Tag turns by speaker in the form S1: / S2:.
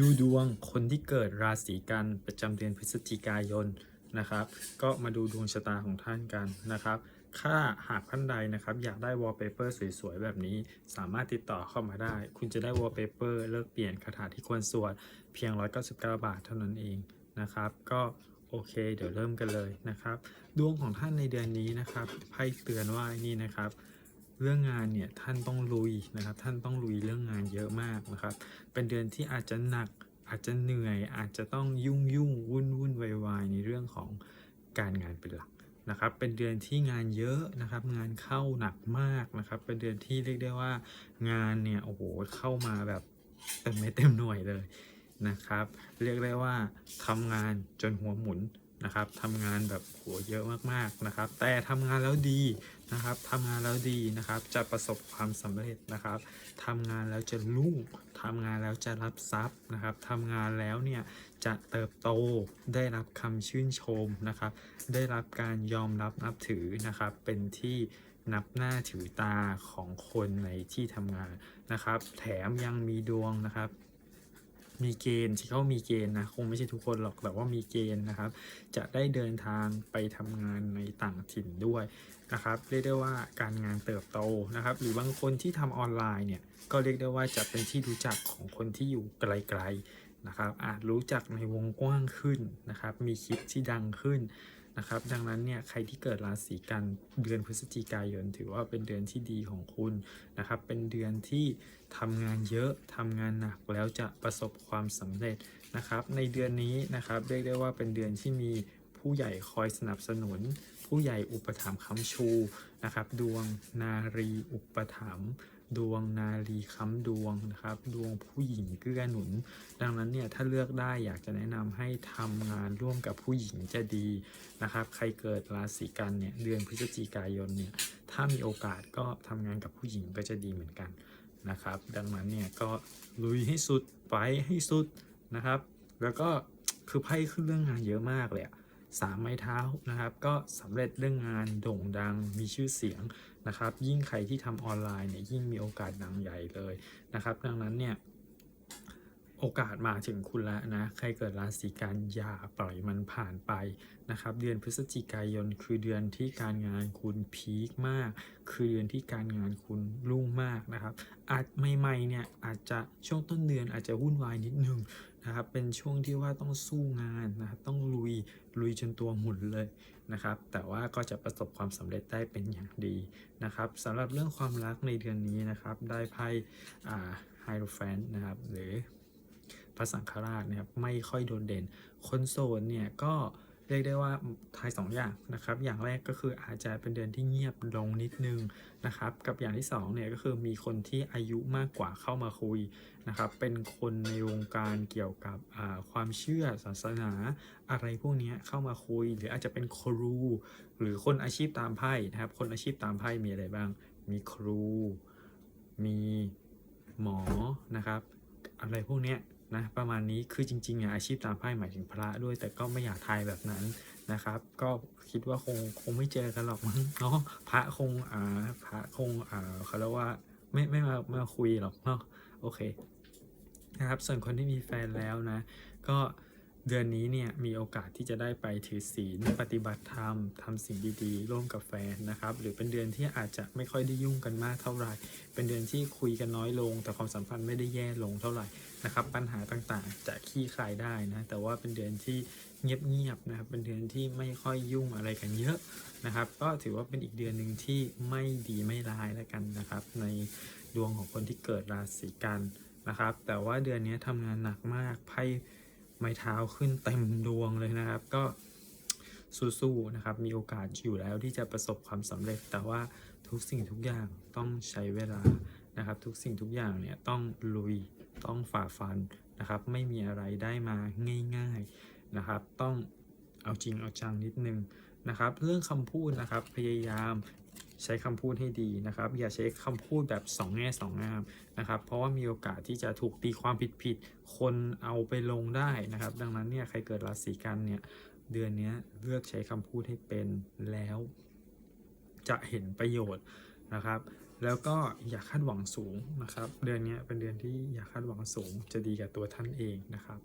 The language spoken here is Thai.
S1: ดูดวงคนที่เกิดราศีกันประจำเดือนพฤศจิกายนนะครับ ก็มาดูดวงชะตาของท่านกันนะครับถ้าหากท่านใดนะครับ อยากได้วอลเปเปอร์สวยๆ แบบนี้ สามารถติดต่อเข้ามาได้ คุณจะได้วอลเปเปอร์เลิกเปลี่ยนคาถาที่ควรสวด เพียง 199 บาทเท่านั้นเองนะครับ ก็โอเค เดี๋ยวเริ่มกันเลยนะครับ ดวงของท่านในเดือนนี้นะครับไพ่เตือนว่านี่นะครับ เรื่องงานเนี่ยท่านต้องลุยนะครับ ท่านต้องลุยเรื่องงานเยอะมากนะครับ เป็นเดือนที่อาจจะหนักอาจจะเหนื่อย อาจจะต้องยุ่งยุ่งวุ่นวุ่นวายวายในเรื่องของการงานเป็นหลักนะครับ เป็นเดือนที่งานเยอะนะครับ งานเข้าหนักมากนะครับ เป็นเดือนที่เรียกได้ว่างานเนี่ยโอ้โหเข้ามาแบบเต็มไม่เต็มหน่วยเลยนะครับ เรียกได้ว่าทำงานจนหัวหมุน นะครับทำงานแบบหัวเยอะมากๆนะครับ แต่ทำงานแล้วดีนะครับทำงานแล้วดีนะครับ จะประสบความสำเร็จนะครับทำงานแล้วจะรุ่งทำงานแล้วจะรับทรัพย์นะครับทำงานแล้วเนี่ยจะเติบโตได้รับคำชื่นชมนะครับ ได้รับการยอมรับนับถือนะครับ เป็นที่นับหน้าถือตาของคนในที่ทำงานนะครับ แถมยังมีดวงนะครับ มีเกณฑ์ที่เขามีเกณฑ์นะ คงไม่ใช่ทุกคนหรอกแต่ว่ามีเกณฑ์นะครับ จะได้เดินทางไปทำงานในต่างถิ่นด้วยนะครับ เรียกได้ว่าการงานเติบโตนะครับ หรือบางคนที่ทำออนไลน์เนี่ย ก็เรียกได้ว่าจะเป็นที่รู้จักของคนที่อยู่ไกลๆนะครับอาจรู้จักในวงกว้างขึ้นนะครับ มีคลิปที่ดังขึ้น นะครับ ดังนั้นเนี่ยใครที่เกิดราศีกันเดือนพฤศจิกายน ถือว่าเป็นเดือนที่ดีของคุณนะครับ เป็นเดือนที่ทำงานเยอะทำงานหนักแล้วจะประสบความสำเร็จนะครับ ในเดือนนี้นะครับเรียกได้ว่าเป็นเดือนที่มีผู้ใหญ่คอยสนับสนุน ผู้ใหญ่อุปถัมภ์ค้ำชูนะครับ ดวงนารีอุปถัมภ์ ดวงนารีค้ำดวงนะครับ ดวงผู้หญิงเกื้อหนุน ดังนั้นเนี่ยถ้าเลือกได้อยากจะแนะนำให้ทำงานร่วมกับผู้หญิงจะดีนะครับ ใครเกิดราศีกันเนี่ยเดือนพฤศจิกายนเนี่ยถ้ามีโอกาสก็ทำงานกับผู้หญิงก็จะดีเหมือนกันนะครับ ดังนั้นเนี่ยก็ลุยให้สุดไปให้สุดนะครับ แล้วก็คือไพ่ขึ้นเรื่องงานเยอะมากเลยอะ สามไม้เท้านะครับ ก็สำเร็จเรื่องงานโด่งดังมีชื่อเสียงนะครับ ยิ่งใครที่ทำออนไลน์เนี่ยยิ่งมีโอกาสดังใหญ่เลยนะครับ ดังนั้นเนี่ย โอกาสมาถึงคุณแล้วนะ ใครเกิดราศีกันอย่าปล่อยมันผ่านไปนะครับ เดือนพฤศจิกายนคือเดือนที่การงานคุณพีคมาก คือเดือนที่การงานคุณรุ่งมากนะครับ อาจใหม่ๆเนี่ยอาจจะช่วงต้นเดือนอาจจะวุ่นวายนิดนึงนะครับ เป็นช่วงที่ว่าต้องสู้งานนะครับต้องลุยลุยจนตัวหมุนเลยนะครับ แต่ว่าก็จะประสบความสำเร็จได้เป็นอย่างดีนะครับสำหรับเรื่องความรักในเดือนนี้นะครับ ได้ไพ่ไฮโรแฟนนะครับหรือ ระสังฆราชนะครับไม่ค่อยโดดเด่น คนโสดเนี่ยก็เรียกได้ว่าทายสองอย่างนะครับ อย่างแรกก็คืออาจจะเป็นเดือนที่เงียบลงนิดนึงนะครับ กับอย่างที่สองเนี่ยก็คือมีคนที่อายุมากกว่าเข้ามาคุยนะครับ เป็นคนในวงการเกี่ยวกับความเชื่อศาสนาอะไรพวกนี้เข้ามาคุย หรืออาจจะเป็นครู หรือคนอาชีพตามไพ่นะครับ คนอาชีพตามไพ่มีอะไรบ้าง มีครู มีหมอนะครับ อะไรพวกเนี้ย นะประมาณนี้คือจริงๆอะอาชีพตามไพ่หมายถึงพระด้วย แต่ก็ไม่อยากทายแบบนั้นนะครับ ก็คิดว่าคงคงไม่เจอกันหรอกมั้งเนาะพระคงอ่าพระคงอ่าเขาเรียกว่าไม่ไม่มามาคุยหรอกเนาะโอเคนะครับส่วนคนที่มีแฟนแล้วนะ ก็ เดือนนี้เนี่ยมีโอกาสที่จะได้ไปถือศีลปฏิบัติธรรมทำสิ่งดีๆ ร่วมกับแฟนนะครับ หรือเป็นเดือนที่อาจจะไม่ค่อยได้ยุ่งกันมากเท่าไหร่ เป็นเดือนที่คุยกันน้อยลง แต่ความสัมพันธ์ไม่ได้แย่ลงเท่าไหร่นะครับ ปัญหาต่างๆ จะขี้คลายได้นะแต่ว่าเป็นเดือนที่เงียบๆนะครับ เป็นเดือนที่ไม่ค่อยยุ่งอะไรกันเยอะนะครับ ก็ถือว่าเป็นอีกเดือนหนึ่งที่ไม่ดีไม่ร้ายแล้วกันนะครับ ในดวงของคนที่เกิดราศีกันนะครับ แต่ว่าเดือนนี้ทำงานหนักมากไพ่ ไม้เท้าขึ้นเต็มดวงเลยนะครับ ก็สู้ๆนะครับ มีโอกาสอยู่แล้วที่จะประสบความสำเร็จ แต่ว่าทุกสิ่งทุกอย่างต้องใช้เวลานะครับ ทุกสิ่งทุกอย่างเนี่ยต้องลุยต้องฝ่าฟันนะครับ ไม่มีอะไรได้มาง่าย ๆนะครับ ต้องเอาจริงเอาจังนิดนึงนะครับ เรื่องคำพูดนะครับพยายาม ใช้คำพูดให้ดีนะครับ อย่าใช้คำพูดแบบสองแง่สองามนะครับ เพราะว่ามีโอกาสที่จะถูกตีความผิดๆคนเอาไปลงได้นะครับ ดังนั้นเนี่ยใครเกิดราศีกันเนี่ยเดือนนี้เลือกใช้คำพูดให้เป็นแล้ว จะเห็นประโยชน์นะครับแล้วก็อย่าคาดหวังสูงนะครับ เดือนนี้เป็นเดือนที่อย่าคาดหวังสูงจะดีกับตัวท่านเองนะครับ